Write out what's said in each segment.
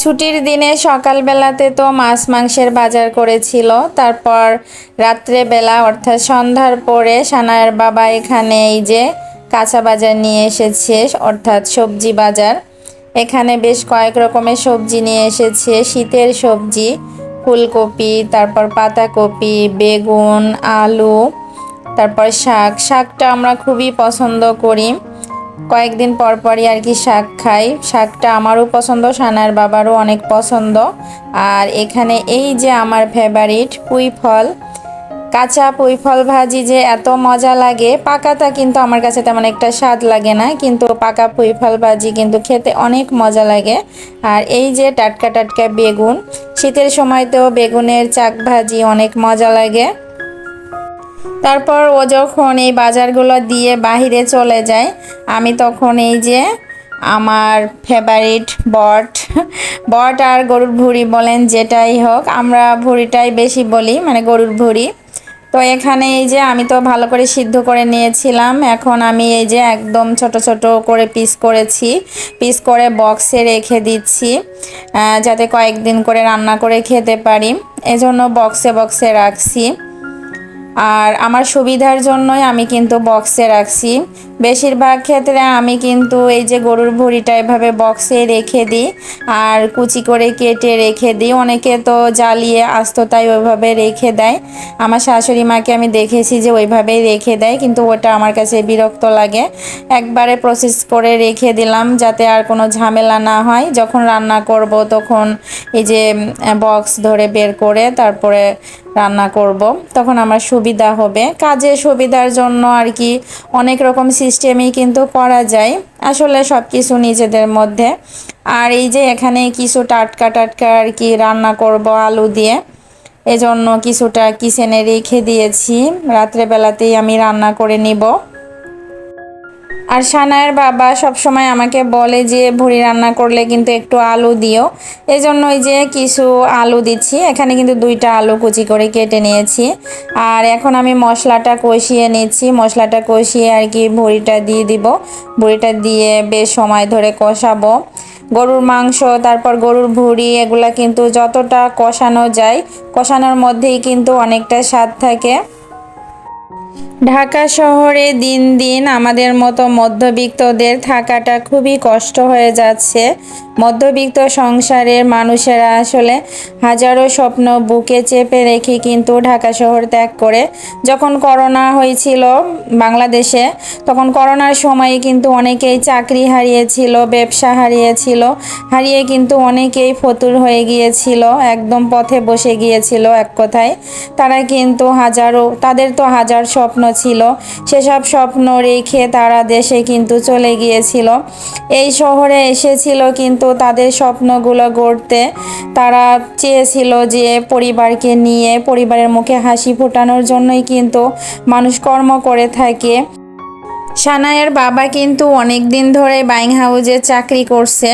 ছুটির দিনে সকালবেলাতে তো মাছ মাংসের বাজার করেছিল। তারপর রাত্রেবেলা, অর্থাৎ সন্ধ্যার পরে সানায়ের বাবা এখানে এই যে কাঁচা বাজার নিয়ে এসেছে, অর্থাৎ সবজি বাজার। এখানে বেশ কয়েক রকমের সবজি নিয়ে এসেছে। শীতের সবজি, ফুলকপি, তারপর পাতাকপি, বেগুন, আলু, তারপর শাক। শাকটা আমরা খুবই পছন্দ করি। কয়েকদিন পর পরই আর কি শাক খাই। শাকটা আমারও পছন্দ, সানার বাবারও অনেক পছন্দ। আর এখানে এই যে আমার ফেভারিট পুঁই ফল, কাঁচা পুঁই ফল ভাজি যে এত মজা লাগে পাকাটা কিন্তু আমার কাছে তেমন একটা স্বাদ লাগে না, কিন্তু পাকা পুঁই ফল ভাজি কিন্তু খেতে অনেক মজা লাগে। আর এই যে টাটকা টাটকা বেগুন, শীতের সময়তেও বেগুনের চাক ভাজি অনেক মজা লাগে। তারপর ও যখন এই বাজারগুলো দিয়ে বাহিরে চলে যায়, আমি তখন এই যে আমার ফেভারিট বট বট আর গরুর ভুড়ি বলেন যেটাই হোক, আমরা ভুড়িটাই বেশি বলি মানে গরুর ভুড়ি। তো এখানে এই যে আমি তো ভালো করে সিদ্ধ করে নিয়েছিলাম, এখন আমি এই যে একদম ছোট ছোট করে পিস করেছি পিস করে বক্সে রেখে দিচ্ছি যাতে কয়েকদিন করে রান্না করে খেতে পারি। এজন্য বক্সে বক্সে রাখছি। আর আমার সুবিধার জন্যই আমি কিন্তু বক্সে রাখছি। বেশিরভাগ ক্ষেত্রে আমি কিন্তু এই যে গরুর ভুড়িটা এভাবে বক্সে রেখে দিই আর কুচি করে কেটে রেখে দিই। অনেকে তো জ্বালিয়ে আস্ত তাই ওইভাবে রেখে দেয়। আমার শাশুড়ি মাকে আমি দেখেছি যে ওইভাবেই রেখে দেয়, কিন্তু ওটা আমার কাছে বিরক্ত লাগে। একবারে প্রসেস করে রেখে দিলাম যাতে আর কোনো ঝামেলা না হয়। যখন রান্না করব তখন এই যে বক্স ধরে বের করে তারপরে রান্না করব। তখন আমার সুবিধা হবে। কাজে সুবিধার জন্য আর কি অনেক রকম সিস্টেমেই কিন্তু করা যায়। আসলে সব কিছু নিজেদের মধ্যে। আর এই যে এখানে কিছু টাটকা টাটকা আর কি রান্না করব আলু দিয়ে, এজন্য কিছুটা কিচেনে রেখে দিয়েছি। রাত্রেবেলাতেই আমি রান্না করে নিব। আর সানায়ের বাবা সবসময় আমাকে বলে যে, ভুড়ি রান্না করলে কিন্তু একটু আলু দিও। এই জন্য ওই যে কিছু আলু দিচ্ছি। এখানে কিন্তু দুইটা আলু কুচি করে কেটে নিয়েছি। আর এখন আমি মশলাটা কষিয়ে নিচ্ছি। মশলাটা কষিয়ে আর কি ভুড়িটা দিয়ে দিব। ভুড়িটা দিয়ে বেশ সময় ধরে কষাবো। গরুর মাংস, তারপর গরুর ভুড়ি, এগুলা কিন্তু যতটা কষানো যায়, কষানোর মধ্যেই কিন্তু অনেকটা স্বাদ থাকে। ঢাকা শহরে দিন দিন আমাদের মতো মধ্যবিত্তদের থাকাটা খুবই কষ্ট হয়ে যাচ্ছে। মধ্যবিত্ত সংসারের মানুষেরা আসলে হাজারো স্বপ্ন বুকে চেপে রেখে কিন্তু ঢাকা শহর ত্যাগ করে যখন করোনা হয়েছিল বাংলাদেশে, তখন করোনার সময়ে কিন্তু অনেকেই চাকরি হারিয়েছিল, ব্যবসা হারিয়েছিল, হারিয়ে কিন্তু অনেকেই ফতুর হয়ে গিয়েছিল, একদম পথে বসে গিয়েছিল এক কথায়। তারা কিন্তু হাজারো, তাদের তো হাজার স্বপ্ন ছিল, সেসব স্বপ্ন রেখে তারা দেশে কিন্তু চলে গিয়েছিল। এই শহরে এসেছিল কিন্তু তাদের স্বপ্নগুলো গড়তে তারা চেয়েছিল যে পরিবারকে নিয়ে, পরিবারের মুখে হাসি ফোটানোর জন্যই কিন্তু মানুষ কর্ম করে থাকে। সানায়ের বাবা কিন্তু অনেক দিন ধরে বাইং হাউজে চাকরি করছে।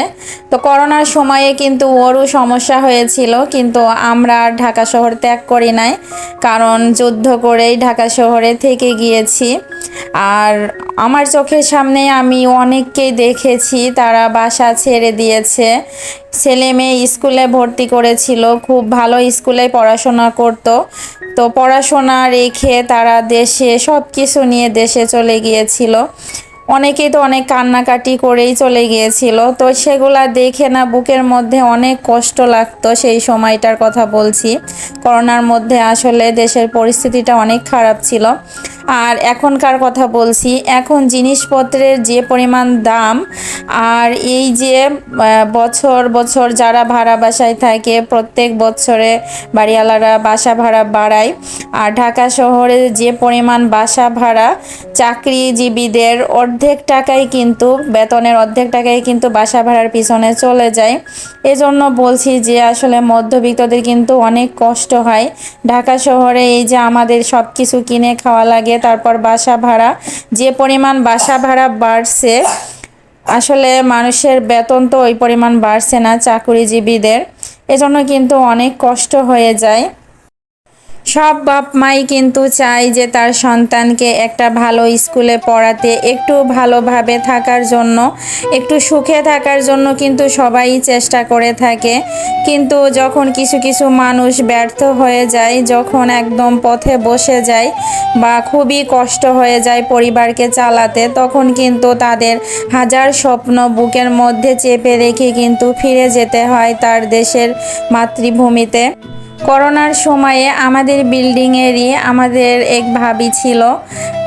তো করোনার সময়ে কিন্তু ওরও সমস্যা হয়েছিল, কিন্তু আমরা আর ঢাকা শহর ত্যাগ করি নাই, কারণ যুদ্ধ করেই ঢাকা শহরে থেকে গিয়েছি। আর আমার চোখের সামনে আমি অনেককেই দেখেছি, তারা বাসা ছেড়ে দিয়েছে। ছেলে মেয়ে স্কুলে ভর্তি করেছিল, খুব ভালো স্কুলে পড়াশোনা করত। তো পড়াশোনা রেখে তারা দেশে সব কিছু নিয়ে দেশে চলে গিয়েছিল। অনেকেই তো অনেক কান্নাকাটি করেই চলে গিয়েছিল, তো সেগুলা দেখে না বুকের মধ্যে অনেক কষ্ট লাগতো সেই সময়টার কথা বলছি। করোনার মধ্যে আসলে দেশের পরিস্থিতিটা অনেক খারাপ ছিল। আর এখনকার কথা বলছি, এখন জিনিসপত্রের যে পরিমাণ দাম আর এই যে বছর বছর যারা ভাড়া বাসায় থাকে, প্রত্যেক বছরে বাড়িওয়ালারা বাসা ভাড়া বাড়ায়। আর ঢাকা শহরে যে পরিমাণ বাসা ভাড়া, চাকরিজীবীদের অর্ধেক টাকাই কিন্তু, বেতনের অর্ধেক টাকাই কিন্তু বাসা ভাড়ার পিছনে চলে যায়। এজন্য বলছি যে আসলে মধ্যবিত্তদের কিন্তু অনেক কষ্ট হয়। ঢাকা শহরে এই যে আমাদের সব কিছু কিনে খাওয়া লাগে, তারপর বাসা ভাড়া, যে পরিমাণ বাসা ভাড়া বাড়ছে, আসলে মানুষের বেতন তো ওই পরিমাণ বাড়ছে না, চাকুরিজীবীদের। এজন্য কিন্তু অনেক কষ্ট হয়ে যায়। সব বাপ মাই কিন্তু চায় যে তার সন্তানকে একটা ভালো স্কুলে পড়াতে, একটু ভালোভাবে থাকার জন্য, একটু সুখে থাকার জন্য কিন্তু সবাই চেষ্টা করে থাকে। কিন্তু যখন কিছু কিছু মানুষ ব্যর্থ হয়ে যায়, যখন একদম পথে বসে যায় বা খুবই কষ্ট হয়ে যায় পরিবারকে চালাতে, তখন কিন্তু তাদের হাজার স্বপ্ন বুকের মধ্যে চেপে রেখে কিন্তু ফিরে যেতে হয় তার দেশের মাতৃভূমিতে। করোনার সময়ে আমাদের বিল্ডিংয়েরই আমাদের এক ভাবি ছিল।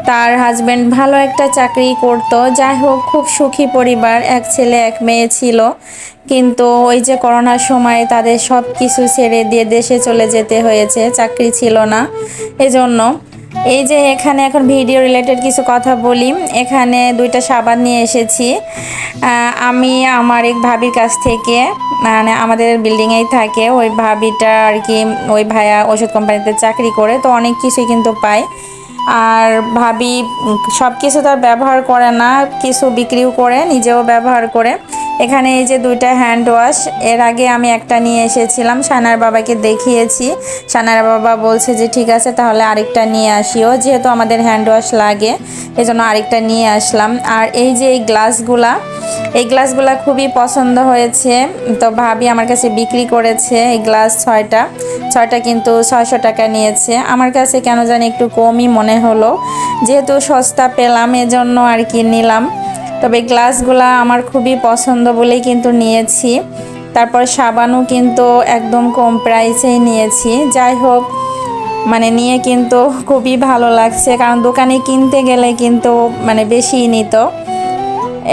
তার হাজব্যান্ড ভালো একটা চাকরি করত। যাই হোক, খুব সুখী পরিবার, এক ছেলে, এক মেয়ে ছিল। কিন্তু ওই যে করোনার সময়ে তাদের সব কিছু ছেড়ে দিয়ে দেশে চলে যেতে হয়েছে। চাকরি ছিল না। এজন্য এই যে এখানে এখন ভিডিও রিলেটেড কিছু কথা বলি। এখানে দুইটা সাবান নিয়ে এসেছি। আমি আমার এক ভাবির কাছ থেকে মানে আমাদের বিল্ডিংয়েই থাকে, ওই ভাবিটা আর কি, ওই ভাইয়া ওষুধ কোম্পানিতে চাকরি করে, তো অনেক কিছুই কিন্তু পায়। আর ভাবি সব কিছু তার ব্যবহার করে না, কিছু বিক্রিও করে, নিজেও ব্যবহার করে। এখানে এই যে দুইটা হ্যান্ড ওয়াশ এর আগে আমি একটা নিয়ে এসেছিলাম সানার বাবাকে দেখিয়েছি। সানার বাবা বলছে যে, ঠিক আছে, তাহলে আরেকটা নিয়ে আসিও, যেহেতু আমাদের হ্যান্ড ওয়াশ লাগে, এজন্য আরেকটা নিয়ে আসলাম। আর এই যে এই গ্লাসগুলা এই গ্লাসগুলা খুবই পছন্দ হয়েছে। তো ভাবি আমার কাছে বিক্রি করেছে এই গ্লাস ছয়টা। ছয়টা কিন্তু ছয়শো টাকা নিয়েছে। আমার কাছে কেন জানি একটু কমই মনে হলো। যেহেতু সস্তা পেলাম, এজন্য আর কি নিলাম। তবে গ্লাসগুলা আমার খুবই পছন্দ বলেই কিন্তু নিয়েছি। তারপর সাবানও কিন্তু একদম কম প্রাইসেই নিয়েছি। যাই হোক মানে নিয়ে কিন্তু খুবই ভালো লাগছে। কারণ দোকানে কিনতে গেলে কিন্তু মানে বেশি নিত।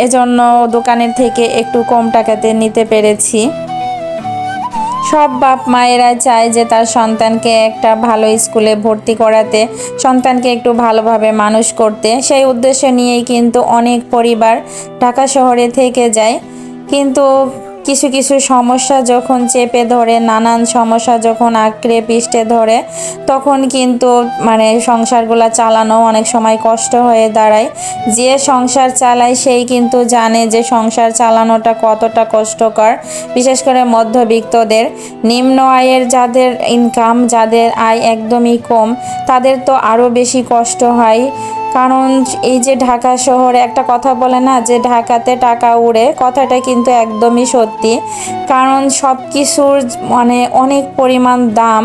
এজন্য দোকানের থেকে একটু কম টাকাতে নিতে পেরেছি। সব বাপ মায়েরা চায় যে তার সন্তানকে একটা ভালো স্কুলে ভর্তি করাতে, সন্তানকে একটু ভালোভাবে মানুষ করতে। সেই উদ্দেশ্য নিয়েই কিন্তু অনেক পরিবার ঢাকা শহরে থেকে যায়। কিন্তু কিছু কিছু সমস্যা যখন চেপে ধরে, নানান সমস্যা যখন আঁকড়ে পিষ্টে ধরে, তখন কিন্তু মানে সংসারগুলো চালানো অনেক সময় কষ্ট হয়ে দাঁড়ায়। যে সংসার চালায় সেই কিন্তু জানে যে সংসার চালানোটা কতটা কষ্টকর, বিশেষ করে মধ্যবিত্তদের। নিম্ন আয়ের যাদের ইনকাম যাদের আয় একদমই কম, তাদের তো আরও বেশি কষ্ট হয়। কারণ এই যে ঢাকা শহরে একটা কথা বলে না যে ঢাকাতে টাকা উড়ে, কথাটা কিন্তু একদমই সত্যি। কারণ সব কিছুর মানে অনেক পরিমাণ দাম।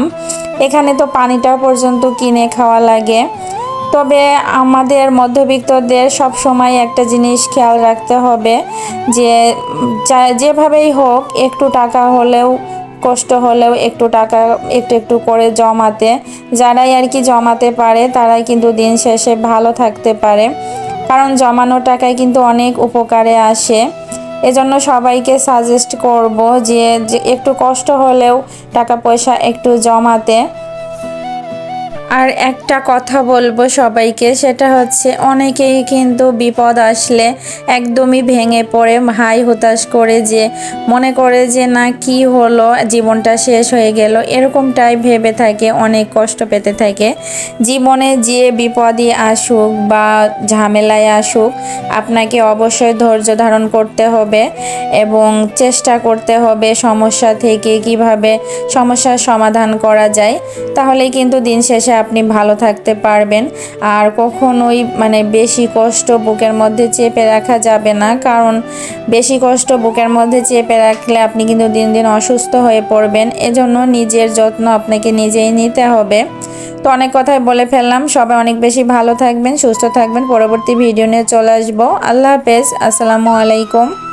এখানে তো পানিটা পর্যন্ত কিনে খাওয়া লাগে। তবে আমাদের মধ্যবিত্তদের সব সময় একটা জিনিস খেয়াল রাখতে হবে যে, যেভাবেই হোক, একটু টাকা হলেও কষ্ট হলেও একটু টাকা একটু একটু করে জমাতে। যারাই আর কি জমাতে পারে, তারাই কিন্তু দিন শেষে ভালো থাকতে পারে। কারণ জমানো টাকায় কিন্তু অনেক উপকারে আসে। এজন্য সবাইকে সাজেস্ট করব যে একটু কষ্ট হলেও টাকা পয়সা একটু জমাতে। আর একটা কথা বলব সবাইকে, সেটা হচ্ছে অনেকেই কিন্তু বিপদ আসলে একদমই ভেঙে পড়ে, হাই হতাশ করে যে মনে করে যে না কি হলো, জীবনটা শেষ হয়ে গেল এরকমটাই ভেবে থাকে, অনেক কষ্ট পেতে থাকে। জীবনে যে বিপদই আসুক বা ঝামেলায় আসুক, আপনাকে অবশ্যই ধৈর্য ধারণ করতে হবে এবং চেষ্টা করতে হবে সমস্যা থেকে কীভাবে সমস্যার সমাধান করা যায়, তাহলেই কিন্তু দিন শেষে আপনি ভালো থাকতে পারবেন। আর কখনোই মানে বেশি কষ্ট বুকের মধ্যে চেপে রাখা যাবে না। কারণ বেশি কষ্ট বুকের মধ্যে চেপে রাখলে আপনি কিন্তু দিন দিন অসুস্থ হয়ে পড়বেন। এজন্য নিজের যত্ন আপনাকে নিজেই নিতে হবে। তো অনেক কথাই বলে ফেললাম। সবাই অনেক বেশি ভালো থাকবেন, সুস্থ থাকবেন। পরবর্তী ভিডিও নিয়ে চলে আসব। আল্লাহ হাফেজ। আসসালামু আলাইকুম।